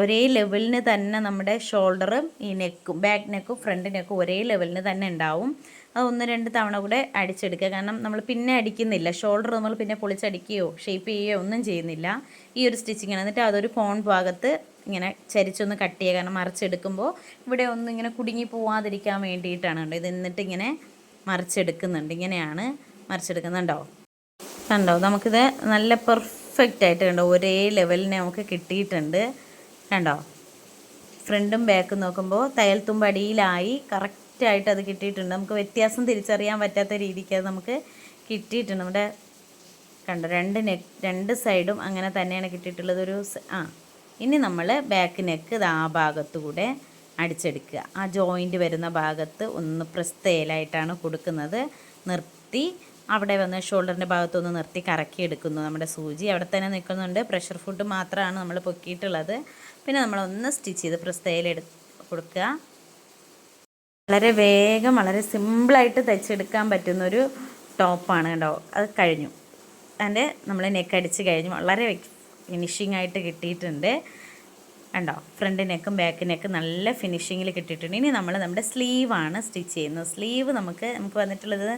ഒരേ ലെവലിന് തന്നെ നമ്മുടെ ഷോൾഡറും ഈ നെക്കും ബാക്ക് നെക്കും ഫ്രണ്ട് നെക്കും ഒരേ ലെവലിന് തന്നെ ഉണ്ടാവും. അത് ഒന്ന് രണ്ട് തവണ കൂടെ അടിച്ചെടുക്കുക. കാരണം നമ്മൾ പിന്നെ അടിക്കുന്നില്ല. ഷോൾഡർ നമ്മൾ പിന്നെ പൊളിച്ചടിക്കുകയോ ഷേപ്പ് ചെയ്യുകയോ ഒന്നും ചെയ്യുന്നില്ല. ഈ ഒരു സ്റ്റിച്ചിങ് എന്നിട്ട് അതൊരു കോൺ ഭാഗത്ത് ഇങ്ങനെ ചരിച്ചൊന്ന് കട്ട് ചെയ്യുക. കാരണം മറിച്ചെടുക്കുമ്പോൾ ഇവിടെ ഒന്നും ഇങ്ങനെ കുടുങ്ങി പോവാതിരിക്കാൻ വേണ്ടിയിട്ടാണ് കേട്ടോ. ഇത് എന്നിട്ട് ഇങ്ങനെ മറിച്ചെടുക്കുന്നുണ്ട്. ഇങ്ങനെയാണ് മറിച്ചെടുക്കുന്നുണ്ടോ കണ്ടോ നമുക്കിത് നല്ല പെർഫെക്റ്റ് ആയിട്ട് കണ്ടോ ഒരേ ലെവലിന് നമുക്ക് കിട്ടിയിട്ടുണ്ട്. കണ്ടോ? ഫ്രണ്ടും ബാക്കും നോക്കുമ്പോൾ തയ്യൽ തുമ്പടിയിലായി കറക്റ്റായിട്ട് അത് കിട്ടിയിട്ടുണ്ട്. നമുക്ക് വ്യത്യാസം തിരിച്ചറിയാൻ പറ്റാത്ത രീതിക്ക് അത് നമുക്ക് കിട്ടിയിട്ടുണ്ട്. നമ്മുടെ കണ്ടോ രണ്ട് നെക്ക് രണ്ട് സൈഡും അങ്ങനെ തന്നെയാണ് കിട്ടിയിട്ടുള്ളത്. ഒരു ആ ഇനി നമ്മൾ ബാക്ക് നെക്ക് ഇത് ആ ഭാഗത്തുകൂടെ അടിച്ചെടുക്കുക. ആ ജോയിന്റ് വരുന്ന ഭാഗത്ത് ഒന്ന് പ്രസ്തേലായിട്ടാണ് കൊടുക്കുന്നത്. നിർത്തി അവിടെ വന്ന് ഷോൾഡറിന്റെ ഭാഗത്തുനിന്ന് നിർത്തി കറക്കി എടുക്കുന്നു നമ്മുടെ സൂചി. അവിടെ തന്നെ നിൽക്കുന്നുണ്ട്. പ്രഷർ ഫുഡ് മാത്രമാണ് നമ്മൾ പൊക്കിയിട്ടുള്ളത്. പിന്നെ നമ്മളൊന്ന് സ്റ്റിച്ച് ചെയ്ത് പ്രസ്തയിൽ തയ്യലെടു കൊടുക്കുക. വളരെ വേഗം വളരെ സിമ്പിളായിട്ട് തയ്ച്ചെടുക്കാൻ പറ്റുന്നൊരു ടോപ്പാണ് കേട്ടോ. അത് കഴിഞ്ഞു. അതിന്റെ നമ്മൾ നെക്ക് അടിച്ച് കഴിഞ്ഞു. വളരെ ഫിനിഷിംഗ് ആയിട്ട് കിട്ടിയിട്ടുണ്ട്. കണ്ടോ? ഫ്രണ്ടിനേക്കും ബാക്കിനേക്കും ബാക്ക് നെക്കും നല്ല ഫിനിഷിങ്ങിൽ കിട്ടിയിട്ടുണ്ട്. ഇനി നമ്മൾ നമ്മുടെ സ്ലീവാണ് സ്റ്റിച്ച് ചെയ്യുന്നത്. സ്ലീവ് നമുക്ക് നമുക്ക് വന്നിട്ടുള്ളത്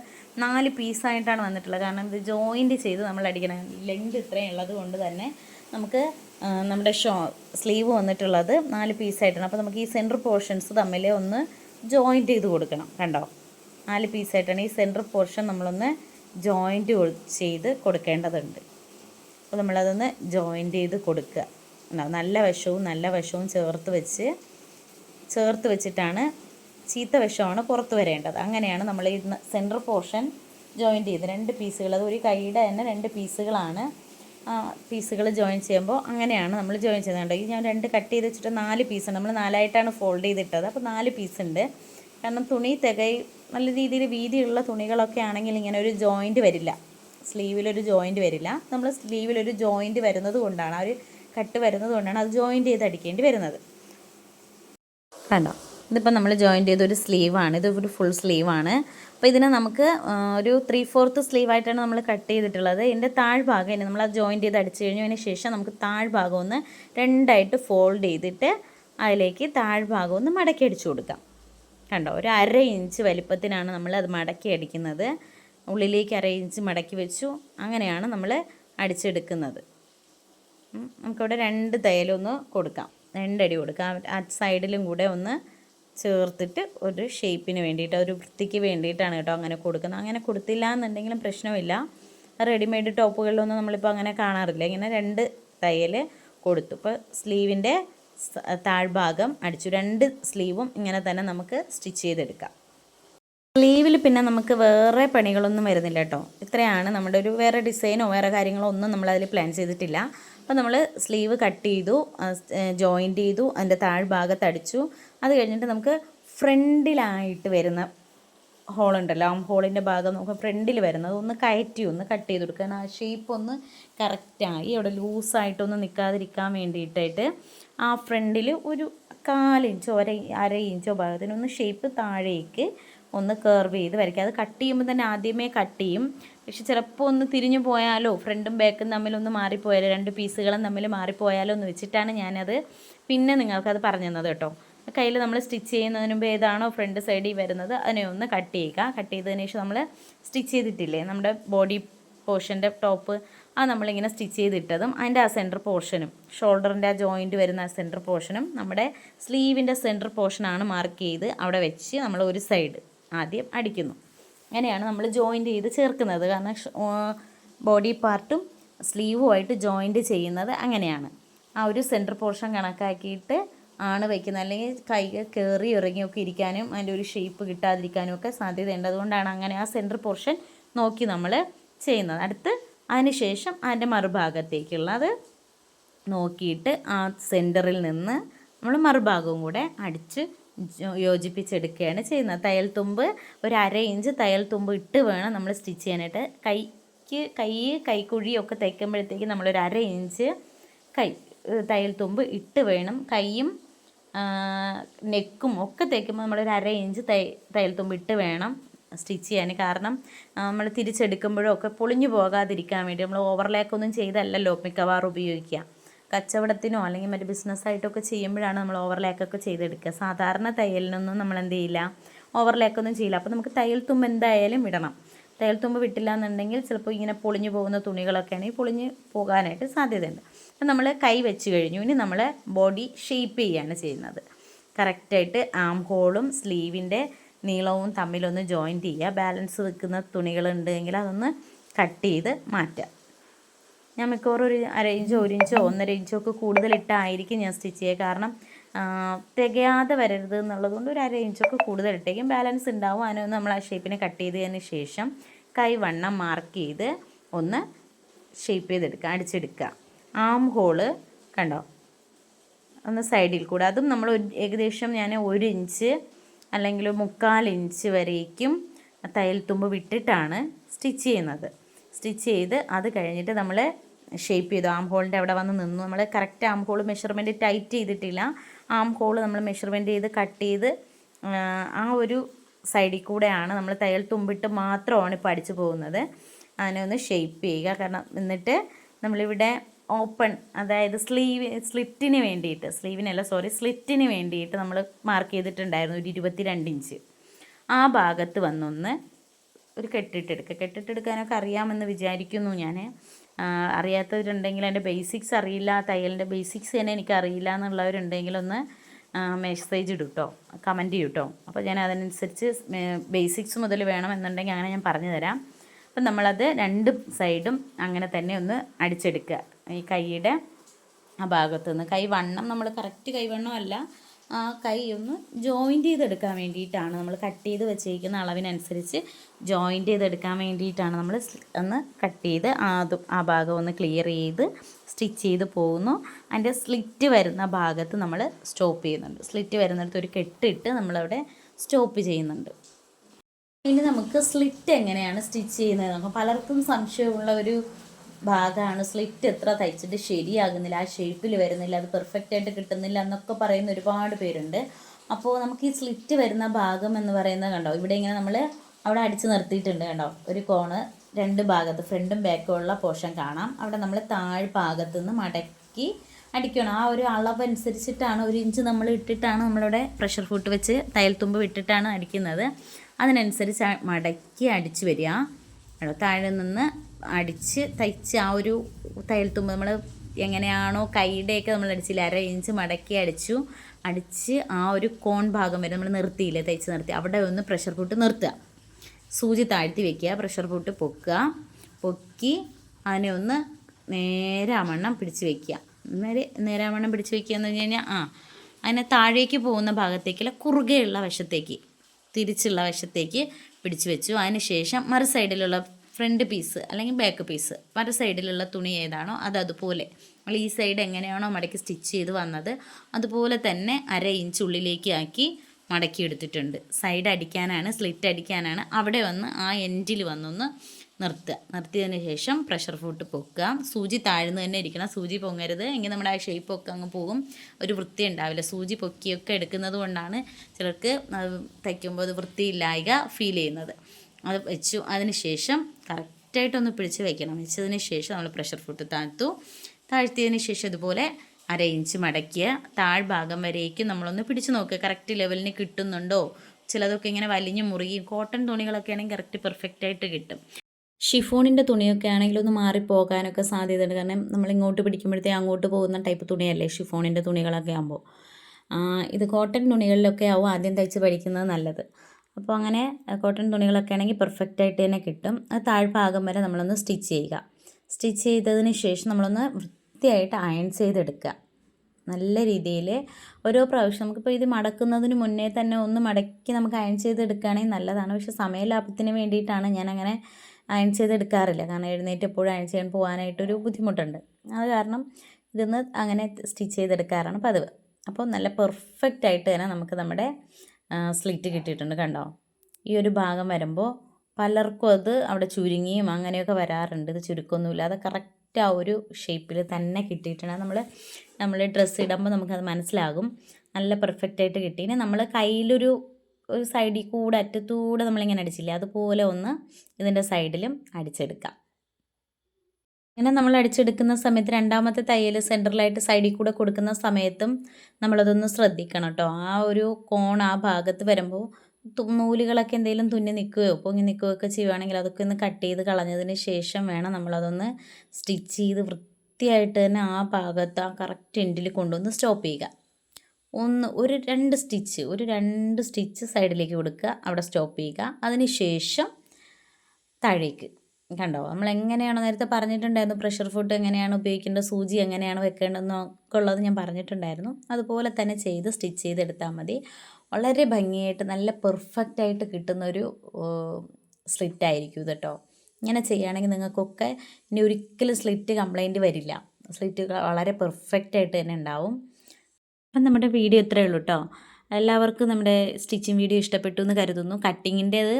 നാല് പീസായിട്ടാണ് വന്നിട്ടുള്ളത്. കാരണം ഇത് ജോയിന്റ് ചെയ്ത് നമ്മൾ അടിക്കണം. ലെങ്ത് ഇത്രയും ഉള്ളത് കൊണ്ട് തന്നെ നമുക്ക് നമ്മുടെ ഷോ സ്ലീവ് വന്നിട്ടുള്ളത് നാല് പീസായിട്ടാണ് അപ്പോൾ നമുക്ക് ഈ സെന്റർ പോർഷൻസ് തമ്മിൽ ഒന്ന് ജോയിന്റ് ചെയ്ത് കൊടുക്കണം. കണ്ടോ? നാല് പീസായിട്ടാണ് ഈ സെന്റർ പോർഷൻ നമ്മളൊന്ന് ജോയിന്റ് ചെയ്ത് കൊടുക്കേണ്ടതുണ്ട്. അപ്പോൾ നമ്മളതൊന്ന് ജോയിന്റ് ചെയ്ത് കൊടുക്കുക. നല്ല വിഷവും നല്ല വിഷവും ചേർത്ത് വെച്ച് ചേർത്ത് വെച്ചിട്ടാണ് ചീത്ത വിഷമാണ് പുറത്ത് വരേണ്ടത്. അങ്ങനെയാണ് നമ്മൾ ഈ സെന്റർ പോർഷൻ ജോയിന്റ് ചെയ്ത് രണ്ട് പീസുകൾ അത് ഒരു കൈയുടെ തന്നെ രണ്ട് പീസുകളാണ് ആ പീസുകൾ ജോയിൻ ചെയ്യുമ്പോൾ അങ്ങനെയാണ് നമ്മൾ ജോയിൻ ചെയ്യുന്നത് ഈ ഞാൻ രണ്ട് കട്ട് ചെയ്ത് വെച്ചിട്ട് നാല് പീസുണ്ട് നമ്മൾ നാലായിട്ടാണ് ഫോൾഡ് ചെയ്തിട്ടത്. അപ്പോൾ നാല് പീസുണ്ട് കാരണം തുണി തികയി നല്ല രീതിയിൽ വീതിയുള്ള തുണികളൊക്കെ ആണെങ്കിൽ ഇങ്ങനെ ഒരു ജോയിന്റ് വരില്ല. സ്ലീവിലൊരു ജോയിന്റ് വരില്ല. നമ്മൾ സ്ലീവിലൊരു ജോയിന്റ് വരുന്നത് കൊണ്ടാണ്. ആ ഒരു കട്ട് വരുന്നത് കൊണ്ടാണ് അത് ജോയിന്റ് ചെയ്ത് അടിക്കേണ്ടി വരുന്നത്. കണ്ടോ? ഇതിപ്പോൾ നമ്മൾ ജോയിന്റ് ചെയ്ത ഒരു സ്ലീവാണ് ഇത് ഒരു ഫുൾ സ്ലീവാണ് അപ്പോൾ ഇതിനെ നമുക്ക് ഒരു ത്രീ ഫോർത്ത് സ്ലീവായിട്ടാണ് നമ്മൾ കട്ട് ചെയ്തിട്ടുള്ളത്. ഇതിന്റെ താഴ്ഭാഗം ഇനി നമ്മൾ അത് ജോയിന്റ് ചെയ്ത് അടിച്ചു കഴിഞ്ഞതിന് ശേഷം നമുക്ക് താഴ്ഭാഗം ഒന്ന് രണ്ടായിട്ട് ഫോൾഡ് ചെയ്തിട്ട് അതിലേക്ക് താഴ്ഭാഗം ഒന്ന് മടക്കി അടിച്ചു കൊടുക്കാം. കണ്ടോ? ഒരു അര ഇഞ്ച് വലിപ്പത്തിനാണ് നമ്മൾ അത് മടക്കി അടിക്കുന്നത്. ഉള്ളിലേക്ക് അര ഇഞ്ച് മടക്കി വെച്ചു. അങ്ങനെയാണ് നമ്മൾ അടിച്ചെടുക്കുന്നത്. നമുക്കിവിടെ രണ്ട് തയ്യലൊന്ന് കൊടുക്കാം. രണ്ടടി കൊടുക്കാം. ആ സൈഡിലും കൂടെ ഒന്ന് ചേർത്തിട്ട് ഒരു ഷേപ്പിന് വേണ്ടിയിട്ട് ഒരു വൃത്തിക്ക് വേണ്ടിയിട്ടാണ് കേട്ടോ അങ്ങനെ കൊടുക്കുന്നത്. അങ്ങനെ കൊടുത്തില്ല എന്നുണ്ടെങ്കിലും പ്രശ്നമില്ല റെഡിമെയ്ഡ് ടോപ്പുകളിലൊന്നും നമ്മളിപ്പോൾ അങ്ങനെ കാണാറില്ല. ഇങ്ങനെ രണ്ട് തയ്യൽ കൊടുത്തു. ഇപ്പോൾ സ്ലീവിന്റെ താഴ്ഭാഗം അടിച്ചു. രണ്ട് സ്ലീവും ഇങ്ങനെ തന്നെ നമുക്ക് സ്റ്റിച്ച് ചെയ്തെടുക്കാം. സ്ലീവിൽ പിന്നെ നമുക്ക് വേറെ പണികളൊന്നും വരുന്നില്ല കേട്ടോ ഇത്രയാണ് നമ്മുടെ ഒരു വേറെ ഡിസൈനോ വേറെ കാര്യങ്ങളോ ഒന്നും നമ്മൾ അതിൽ പ്ലാൻ ചെയ്തിട്ടില്ല. അപ്പോൾ നമ്മൾ സ്ലീവ് കട്ട് ചെയ്തു ജോയിന്റ് ചെയ്തു അതിന്റെ താഴ്ഭാഗത്ത് അടിച്ചു. അത് കഴിഞ്ഞിട്ട് നമുക്ക് ഫ്രണ്ടിലായിട്ട് വരുന്ന ഹോളുണ്ടല്ലോ ആ ഹോളിന്റെ ഭാഗം നമുക്ക് ഫ്രണ്ടിൽ വരുന്നത് ഒന്ന് കയറ്റി ഒന്ന് കട്ട് ചെയ്ത് കൊടുക്കാൻ ആ ഷേപ്പ് ഒന്ന് കറക്റ്റായി അവിടെ ലൂസായിട്ടൊന്നും നിൽക്കാതിരിക്കാൻ വേണ്ടിയിട്ടായിട്ട് ആ ഫ്രണ്ടിൽ ഒരു കാലിഞ്ചോ അര അര ഇഞ്ചോ ഭാഗത്തിനൊന്ന് ഷേപ്പ് താഴേക്ക് ഒന്ന് കർവ് ചെയ്ത് വരയ്ക്കുക. അത് കട്ട് ചെയ്യുമ്പോൾ തന്നെ ആദ്യമേ കട്ട് ചെയ്യും. പക്ഷെ ചിലപ്പോൾ ഒന്ന് തിരിഞ്ഞു പോയാലോ ഫ്രണ്ടും ബാക്കും തമ്മിലൊന്ന് മാറിപ്പോയാലോ രണ്ട് പീസുകളും തമ്മിൽ മാറിപ്പോയാലോ എന്ന് വെച്ചിട്ടാണ് ഞാനത് പിന്നെ നിങ്ങൾക്കത് പറഞ്ഞു തന്നത് കേട്ടോ. കയ്യിൽ നമ്മൾ സ്റ്റിച്ച് ചെയ്യുന്നതിന് മുമ്പ് ഏതാണോ ഫ്രണ്ട് സൈഡിൽ വരുന്നത് അതിനെ ഒന്ന് കട്ട് ചെയ്യുക. കട്ട് ചെയ്തതിന് ശേഷം നമ്മൾ സ്റ്റിച്ച് ചെയ്തിട്ടില്ലേ നമ്മുടെ ബോഡി പോർഷന്റെ ടോപ്പ് ആ നമ്മളിങ്ങനെ സ്റ്റിച്ച് ചെയ്തിട്ടതും അതിന്റെ ആ സെന്റർ പോർഷനും ഷോൾഡറിന്റെ ആ ജോയിന്റ് വരുന്ന ആ സെന്റർ പോർഷനും നമ്മുടെ സ്ലീവിന്റെ സെന്റർ പോർഷനാണ് മാർക്ക് ചെയ്ത് അവിടെ വെച്ച് നമ്മൾ ഒരു സൈഡ് ആദ്യം അടിക്കുന്നു. അങ്ങനെയാണ് നമ്മൾ ജോയിന്റ് ചെയ്ത് ചേർക്കുന്നത്. കാരണം ബോഡി പാർട്ടും സ്ലീവുമായിട്ട് ജോയിന്റ് ചെയ്യുന്നത് അങ്ങനെയാണ്. ആ ഒരു സെന്റർ പോർഷൻ കണക്കാക്കിയിട്ട് ആണ് വയ്ക്കുന്നത് അല്ലെങ്കിൽ കൈ കയറി ഇറങ്ങിയൊക്കെ ഇരിക്കാനും അതിന്റെ ഒരു ഷേപ്പ് കിട്ടാതിരിക്കാനും ഒക്കെ സാധ്യതയുണ്ട്. അതുകൊണ്ടാണ് അങ്ങനെ ആ സെന്റർ പോർഷൻ നോക്കി നമ്മൾ ചെയ്യുന്നത്. അടുത്ത് അതിന് ശേഷം അതിന്റെ മറുഭാഗത്തേക്കുള്ളത് നോക്കിയിട്ട് ആ സെന്ററിൽ നിന്ന് നമ്മൾ മറുഭാഗവും കൂടെ അടിച്ച് യോജിപ്പിച്ചെടുക്കുകയാണ് ചെയ്യുന്നത്. തയ്യൽ തുമ്പ് ഒരു അര ഇഞ്ച് തയ്യൽ തുമ്പ് ഇട്ട് വേണം നമ്മൾ സ്റ്റിച്ച് ചെയ്യാനായിട്ട്. കൈക്ക് കൈ കൈക്കുഴിയൊക്കെ തയ്ക്കുമ്പോഴത്തേക്ക് നമ്മളൊരു അര ഇഞ്ച് കൈ തയ്യൽ തുമ്പ് ഇട്ട് വേണം. കൈയും നെക്കും ഒക്കെ തയ്ക്കുമ്പോൾ നമ്മളൊരു അര ഇഞ്ച് തൈ തയ്യൽ തുമ്പ് ഇട്ട് വേണം സ്റ്റിച്ച് ചെയ്യാൻ. കാരണം നമ്മൾ തിരിച്ചെടുക്കുമ്പോഴും ഒക്കെ പൊളിഞ്ഞു പോകാതിരിക്കാൻ വേണ്ടി നമ്മൾ ഓവർലാക്കൊന്നും ചെയ്തല്ലല്ലോ മിക്കവാറും ഉപയോഗിക്കുക. കച്ചവടത്തിനോ അല്ലെങ്കിൽ മറ്റ് ബിസിനസ്സായിട്ടൊക്കെ ചെയ്യുമ്പോഴാണ് നമ്മൾ ഓവർലാക്കൊക്കെ ചെയ്തെടുക്കുക. സാധാരണ തയ്യലിനൊന്നും നമ്മൾ എന്ത് ചെയ്യില്ല. ഓവർലാക്കൊന്നും ചെയ്യില്ല. അപ്പോൾ നമുക്ക് തയ്യൽ തുമ്പ് എന്തായാലും ഇടണം. തയ്യൽ തുമ്പ് വിട്ടില്ല എന്നുണ്ടെങ്കിൽ ചിലപ്പോൾ ഇങ്ങനെ പൊളിഞ്ഞു പോകുന്ന തുണികളൊക്കെ ആണെങ്കിൽ പൊളിഞ്ഞ് പോകാനായിട്ട് സാധ്യതയുണ്ട്. അപ്പം നമ്മൾ കൈ വെച്ച് കഴിഞ്ഞു. ഇനി നമ്മൾ ബോഡി ഷേപ്പ് ചെയ്യാണ് ചെയ്യുന്നത്. കറക്റ്റായിട്ട് ആം ഹോളും സ്ലീവിന്റെ നീളവും തമ്മിലൊന്ന് ജോയിന്റ് ചെയ്യുക. ബാലൻസ് വെക്കുന്ന തുണികളുണ്ടെങ്കിൽ അതൊന്ന് കട്ട് ചെയ്ത് മാറ്റുക. ഞാൻ മിക്കവാറും ഒരു അര ഇഞ്ചോ ഒരു ഇഞ്ചോ ഒന്നര ഇഞ്ചോ ഒക്കെ കൂടുതൽ കൂടുതലിട്ടായിരിക്കും ഞാൻ സ്റ്റിച്ച് ചെയ്യുക. കാരണം തികയാതെ വരരുത് എന്നുള്ളത് കൊണ്ട് ഒരു അര ഇഞ്ചൊക്കെ കൂടുതൽ ഇട്ടേക്കും. ബാലൻസ് ഉണ്ടാവും. അതിനൊന്ന് നമ്മൾ ആ ഷേപ്പിനെ കട്ട് ചെയ്തതിന് ശേഷം കൈ വണ്ണം മാർക്ക് ചെയ്ത് ഒന്ന് ഷേപ്പ് ചെയ്തെടുക്കുക അടിച്ചെടുക്കുക. ആം ഹോൾ കണ്ടോ? ഒന്ന് സൈഡിൽ കൂടെ. അതും നമ്മൾ ഏകദേശം ഞാൻ ഒരു ഇഞ്ച് അല്ലെങ്കിൽ മുക്കാൽ ഇഞ്ച് വരേക്കും തയ്യൽ തുമ്പ് വിട്ടിട്ടാണ് സ്റ്റിച്ച് ചെയ്യുന്നത്. സ്റ്റിച്ച് ചെയ്ത് അത് കഴിഞ്ഞിട്ട് നമ്മൾ ഷേപ്പ് ചെയ്തു. ആം ഹോളിന്റെ അവിടെ വന്ന് നിന്നു. നമ്മൾ correct arm hole measurement tight ചെയ്തിട്ടില്ല. ആം ഹോൾ നമ്മൾ മെഷർമെന്റ് ചെയ്ത് കട്ട് ചെയ്ത് ആ, ഒരു സൈഡിൽ കൂടെയാണ് നമ്മൾ തയ്യൽ തുമ്പിട്ട് മാത്രമാണ് ഇപ്പോൾ അടിച്ചു പോകുന്നത്. അതിനെ ഒന്ന് ഷേപ്പ് ചെയ്യുക. കാരണം എന്നിട്ട് നമ്മളിവിടെ ഓപ്പൺ അതായത് സ്ലീവ് സ്ലിറ്റിന് വേണ്ടിയിട്ട് സ്ലീവിനല്ല സോറി സ്ലിറ്റിന് വേണ്ടിയിട്ട് നമ്മൾ മാർക്ക് ചെയ്തിട്ടുണ്ടായിരുന്നു ഒരു ഇരുപത്തി രണ്ട് ഇഞ്ച് ആ ഭാഗത്ത് വന്നൊന്ന് ഒരു കെട്ടിട്ടെടുക്കുക കെട്ടിട്ടെടുക്കാനൊക്കെ അറിയാമെന്ന് വിചാരിക്കുന്നു ഞാൻ അറിയാത്തവരുണ്ടെങ്കിൽ അതിന്റെ ബേസിക്സ് അറിയില്ല തയ്യലിന്റെ ബേസിക്സ് തന്നെ എനിക്ക് അറിയില്ല എന്നുള്ളവരുണ്ടെങ്കിൽ ഒന്ന് മെസ്സേജ് ഇടും കേട്ടോ കമന്റ് ചെയ്യും കേട്ടോ അപ്പോൾ ഞാൻ അതിനനുസരിച്ച് ബേസിക്സ് മുതൽ വേണം എന്നുണ്ടെങ്കിൽ അങ്ങനെ ഞാൻ പറഞ്ഞു തരാം. അപ്പം നമ്മളത് രണ്ട് സൈഡും അങ്ങനെ തന്നെ ഒന്ന് അടിച്ചെടുക്കുക. ഈ കൈയുടെ ആ ഭാഗത്തുനിന്ന്. കൈ വണ്ണം നമ്മൾ കറക്റ്റ് കൈവണ്ണം അല്ല ആ കൈ ഒന്ന് ജോയിന്റ് ചെയ്തെടുക്കാൻ വേണ്ടിയിട്ടാണ് നമ്മൾ കട്ട് ചെയ്ത് വെച്ചേക്കുന്ന അളവിനനുസരിച്ച് ജോയിന്റ് ചെയ്തെടുക്കാൻ വേണ്ടിയിട്ടാണ് നമ്മൾ ഒന്ന് കട്ട് ചെയ്ത് ആ ആ ഭാഗം ഒന്ന് ക്ലിയർ ചെയ്ത് സ്റ്റിച്ച് ചെയ്ത് പോകുന്നു. അതിന്റെ സ്ലിറ്റ് വരുന്ന ഭാഗത്ത് നമ്മൾ സ്റ്റോപ്പ് ചെയ്യുന്നുണ്ട്. സ്ലിറ്റ് വരുന്നിടത്ത് ഒരു കെട്ടിട്ട് നമ്മളവിടെ സ്റ്റോപ്പ് ചെയ്യുന്നുണ്ട്. ഇനി നമുക്ക് സ്ലിറ്റ് എങ്ങനെയാണ് സ്റ്റിച്ച് ചെയ്യുന്നത്? പലർക്കും സംശയമുള്ള ഒരു ഭാഗമാണ് സ്ലിറ്റ് എത്ര തയ്ച്ചിട്ട് ശരിയാകുന്നില്ല ആ ഷേപ്പിൽ വരുന്നില്ല അത് പെർഫെക്റ്റ് ആയിട്ട് കിട്ടുന്നില്ല എന്നൊക്കെ പറയുന്ന ഒരുപാട് പേരുണ്ട്. അപ്പോൾ നമുക്ക് ഈ സ്ലിറ്റ് വരുന്ന ഭാഗം എന്ന് പറയുന്നത് കണ്ടോ? ഇവിടെ ഇങ്ങനെ നമ്മൾ അവിടെ അടിച്ച് നിർത്തിയിട്ടുണ്ട് കണ്ടോ? ഒരു കോണ് രണ്ട് ഭാഗത്ത് ഫ്രണ്ടും ബാക്കും ഉള്ള പോർഷൻ കാണാം. അവിടെ നമ്മൾ താഴ് ഭാഗത്തു നിന്ന് മടക്കി അടിക്കണം. ആ ഒരു അളവ് അനുസരിച്ചിട്ടാണ് ഒരു ഇഞ്ച് നമ്മൾ ഇട്ടിട്ടാണ് നമ്മളിവിടെ പ്രഷർ ഫുട്ട് വെച്ച് തയ്യൽ തുമ്പ് ഇട്ടിട്ടാണ് അടിക്കുന്നത്. അതിനനുസരിച്ച് മടക്കി അടിച്ച് വരിക. താഴെ നിന്ന് അടിച്ച് തയ്ച്ച് ആ ഒരു തയ്യൽ തുമ്പ് നമ്മൾ എങ്ങനെയാണോ കൈയുടെയൊക്കെ നമ്മൾ അടിച്ചില്ല അര ഇഞ്ച് മടക്കി അടിച്ചു അടിച്ച് ആ ഒരു കോൺ ഭാഗം വരെ നമ്മൾ നിർത്തിയില്ലേ തയ്ച്ച് നിർത്തി. അവിടെ ഒന്ന് പ്രഷർ പൂട്ട് നിർത്തുക. സൂചി താഴ്ത്തി വെക്കുക പ്രഷർ പൂട്ട് പൊക്കുക. പൊക്കി അതിനെ ഒന്ന് നേരാമണ്ണം പിടിച്ച് വെക്കുക. നേരെ നേരാമണ്ണം പിടിച്ച് വെക്കുക എന്ന് പറഞ്ഞു കഴിഞ്ഞാൽ ആ അതിനെ താഴേക്ക് പോകുന്ന ഭാഗത്തേക്കല്ല കുറുകെയുള്ള വശത്തേക്ക് തിരിച്ചുള്ള വശത്തേക്ക് പിടിച്ചു വെച്ചു. അതിന് ശേഷം മറു സൈഡിലുള്ള ഫ്രണ്ട് പീസ് അല്ലെങ്കിൽ ബാക്ക് പീസ് മറു സൈഡിലുള്ള തുണി ഏതാണോ അത് അതുപോലെ. നമ്മൾ ഈ സൈഡ് എങ്ങനെയാണോ മടക്കി സ്റ്റിച്ച് ചെയ്ത് വന്നത് അതുപോലെ തന്നെ അര ഇഞ്ച് ഉള്ളിലേക്ക് ആക്കി മടക്കി എടുത്തിട്ടുണ്ട്. സൈഡ് അടിക്കാനാണ് സ്ലിറ്റ് അടിക്കാനാണ്. അവിടെ വന്ന് ആ എൻഡിൽ വന്നൊന്ന് നിർത്തുക നിർത്തിയതിന് ശേഷം പ്രഷർ ഫുട്ട് പൊക്കുക. സൂചി താഴ്ന്നു തന്നെ ഇരിക്കണം. സൂചി പൊങ്ങരുത്. എങ്കിൽ നമ്മുടെ ആ ഷേപ്പൊക്കെ അങ്ങ് പോകും. ഒരു വൃത്തി ഉണ്ടാവില്ല. സൂചി പൊക്കിയൊക്കെ എടുക്കുന്നത് കൊണ്ടാണ് ചിലർക്ക് തയ്ക്കുമ്പോൾ അത് വൃത്തിയില്ലായക ഫീൽ ചെയ്യുന്നത്. അത് വെച്ചു. അതിന് ശേഷം കറക്റ്റായിട്ടൊന്ന് പിടിച്ച് വയ്ക്കണം വെച്ചതിന് ശേഷം നമ്മൾ പ്രഷർ ഫുട്ട് താഴ്ത്തു. താഴ്ത്തിയതിന് ശേഷം ഇതുപോലെ അര ഇഞ്ച് മടക്കിയ താഴ്ഭാഗം വരേക്കും നമ്മളൊന്ന് പിടിച്ച് നോക്കുക. കറക്റ്റ് ലെവലിന് കിട്ടുന്നുണ്ടോ? ചിലതൊക്കെ ഇങ്ങനെ വലിഞ്ഞ് മുറുകി കോട്ടൺ തുണികളൊക്കെ ആണെങ്കിൽ കറക്റ്റ് പെർഫെക്റ്റ് ആയിട്ട് കിട്ടും. ഷിഫോണിന്റെ തുണിയൊക്കെ ആണെങ്കിലും ഒന്ന് മാറിപ്പോകാനൊക്കെ സാധ്യതയുണ്ട്. കാരണം നമ്മൾ ഇങ്ങോട്ട് പിടിക്കുമ്പോഴത്തേ അങ്ങോട്ട് പോകുന്ന ടൈപ്പ് തുണിയല്ലേ ഷിഫോണിന്റെ തുണികളൊക്കെ ആകുമ്പോൾ ഇത് കോട്ടൺ തുണികളിലൊക്കെ ആവും ആദ്യം തയ്ച്ച് പഠിക്കുന്നത് നല്ലത്. അപ്പോൾ അങ്ങനെ കോട്ടൺ തുണികളൊക്കെ ആണെങ്കിൽ പെർഫെക്റ്റ് ആയിട്ട് തന്നെ കിട്ടും. അത് താഴ്ഭാഗം വരെ നമ്മളൊന്ന് സ്റ്റിച്ച് ചെയ്യുക. സ്റ്റിച്ച് ചെയ്തതിന് ശേഷം നമ്മളൊന്ന് വൃത്തിയായിട്ട് അയൺ ചെയ്തെടുക്കുക. നല്ല രീതിയിൽ ഓരോ പ്രാവശ്യം നമുക്കിപ്പോൾ ഇത് മടക്കുന്നതിന് മുന്നേ തന്നെ ഒന്ന് മടക്കി നമുക്ക് അയൺ ചെയ്തെടുക്കുകയാണെങ്കിൽ നല്ലതാണ്. പക്ഷേ സമയലാഭത്തിന് വേണ്ടിയിട്ടാണ് ഞാൻ അങ്ങനെ അയൺ ചെയ്തെടുക്കാറില്ല. കാരണം എഴുന്നേറ്റ് എപ്പോഴും അയൺ ചെയ്യാൻ പോകാനായിട്ടൊരു ബുദ്ധിമുട്ടുണ്ട്. അത് കാരണം ഇതൊന്ന് അങ്ങനെ സ്റ്റിച്ച് ചെയ്തെടുക്കാറാണ് പതിവ്. അപ്പോൾ നല്ല പെർഫെക്റ്റ് ആയിട്ട് തന്നെ നമുക്ക് നമ്മുടെ സ്ലിറ്റ് കിട്ടിയിട്ടുണ്ട് കണ്ടോ? ഈ ഒരു ഭാഗം വരുമ്പോൾ പലർക്കും അത് അവിടെ ചുരുങ്ങിയും അങ്ങനെയൊക്കെ വരാറുണ്ട്. ഇത് ചുരുക്കൊന്നുമില്ല. അത് കറക്റ്റ് ആ ഒരു ഷേപ്പിൽ തന്നെ കിട്ടിയിട്ടുണ്ട്. നമ്മൾ നമ്മൾ ഡ്രസ്സ് ഇടുമ്പോൾ നമുക്കത് മനസ്സിലാകും. നല്ല പെർഫെക്റ്റ് ആയിട്ട് കിട്ടി. നമ്മൾ കയ്യിലൊരു ഒരു സൈഡിൽ കൂടെ അറ്റത്തൂടെ നമ്മളിങ്ങനെ അടിച്ചില്ലേ അതുപോലെ ഒന്ന് ഇതിന്റെ സൈഡിലും അടിച്ചെടുക്കാം. ഇങ്ങനെ നമ്മൾ അടിച്ചെടുക്കുന്ന സമയത്ത് രണ്ടാമത്തെ തയ്യൽ സെന്ററിലായിട്ട് സൈഡിൽ കൂടെ കൊടുക്കുന്ന സമയത്തും നമ്മളതൊന്ന് ശ്രദ്ധിക്കണം കേട്ടോ. ആ ഒരു കോൺ ആ ഭാഗത്ത് വരുമ്പോൾ നൂലുകളൊക്കെ എന്തെങ്കിലും തുന്നി നിൽക്കുകയോ പൊങ്ങി നിൽക്കുകയോ ഒക്കെ ചെയ്യുവാണെങ്കിൽ അതൊക്കെ ഒന്ന് കട്ട് ചെയ്ത് കളഞ്ഞതിന് ശേഷം വേണം നമ്മളതൊന്ന് സ്റ്റിച്ച് ചെയ്ത് വൃത്തിയായിട്ട് തന്നെ ആ ഭാഗത്ത് ആ കറക്റ്റ് എൻഡിൽ കൊണ്ടുവന്ന് സ്റ്റോപ്പ് ചെയ്യുക. ഒന്ന് ഒരു രണ്ട് സ്റ്റിച്ച് ഒരു രണ്ട് സ്റ്റിച്ച് സൈഡിലേക്ക് കൊടുക്കുക അവിടെ സ്റ്റോപ്പ് ചെയ്യുക. അതിന് ശേഷം താഴേക്ക്. കണ്ടോ? നമ്മൾ എങ്ങനെയാണ് നേരത്തെ പറഞ്ഞിട്ടുണ്ടായിരുന്നു പ്രഷർ ഫുഡ് എങ്ങനെയാണ് ഉപയോഗിക്കേണ്ടത് സൂചി എങ്ങനെയാണ് വെക്കേണ്ടതെന്നൊക്കെ ഉള്ളത് ഞാൻ പറഞ്ഞിട്ടുണ്ടായിരുന്നു. അതുപോലെ തന്നെ ചെയ്ത് സ്റ്റിച്ച് ചെയ്തെടുത്താൽ മതി. വളരെ ഭംഗിയായിട്ട് നല്ല പെർഫെക്റ്റ് ആയിട്ട് കിട്ടുന്നൊരു സ്ലിറ്റ് ആയിരിക്കും ഇത് കേട്ടോ. ഇങ്ങനെ ചെയ്യുകയാണെങ്കിൽ നിങ്ങൾക്കൊക്കെ ഇനി ഒരിക്കലും സ്ലിറ്റ് കംപ്ലൈന്റ് വരില്ല. സ്ലിറ്റ് വളരെ പെർഫെക്റ്റ് ആയിട്ട് തന്നെ ഉണ്ടാവും. അപ്പം നമ്മുടെ വീഡിയോ ഇത്രയേ ഉള്ളൂ കേട്ടോ എല്ലാവർക്കും നമ്മുടെ സ്റ്റിച്ചിങ് വീഡിയോ ഇഷ്ടപ്പെട്ടു എന്ന് കരുതുന്നു. കട്ടിങ്ങിന്റേത്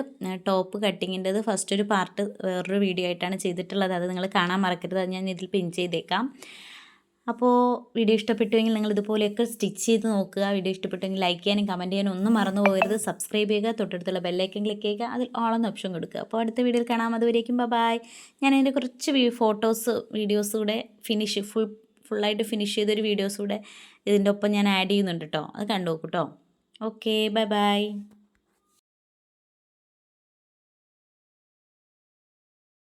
ടോപ്പ് കട്ടിങ്ങിന്റേത് ഫസ്റ്റ് ഒരു പാർട്ട് വേറൊരു വീഡിയോ ആയിട്ടാണ് ചെയ്തിട്ടുള്ളത്. അത് നിങ്ങൾ കാണാൻ മറക്കരുത്. അത് ഞാൻ ഇതിൽ പിൻ ചെയ്തേക്കാം. അപ്പോൾ വീഡിയോ ഇഷ്ടപ്പെട്ടുവെങ്കിൽ നിങ്ങൾ ഇതുപോലെയൊക്കെ സ്റ്റിച്ച് ചെയ്ത് നോക്കുക. വീഡിയോ ഇഷ്ടപ്പെട്ടുവെങ്കിൽ ലൈക്ക് ചെയ്യാനും കമന്റ് ചെയ്യാനും ഒന്നും മറന്നു പോകരുത്. സബ്സ്ക്രൈബ് ചെയ്യുക തൊട്ടടുത്തുള്ള ബെല്ലൈക്കൻ ക്ലിക്ക് ചെയ്യുക. അതിൽ ഓളെന്ന് ഓപ്ഷൻ കൊടുക്കുക. അപ്പോൾ അടുത്ത വീഡിയോയിൽ കാണാം. അതുവരേക്കും ബൈ ഞാൻ അതിന്റെ കുറച്ച് ഫോട്ടോസ് വീഡിയോസ് കൂടെ ഫിനിഷ് ഫുൾ ഫുള്ളായിട്ട് ഫിനിഷ് ചെയ്തൊരു വീഡിയോസ് കൂടെ ഇതിന്റെ ഒപ്പം ഞാൻ ആഡ് ചെയ്യുന്നുണ്ട് കേട്ടോ അത് കണ്ടു നോക്കൂ കേട്ടോ ഓക്കെ ബൈ ബൈ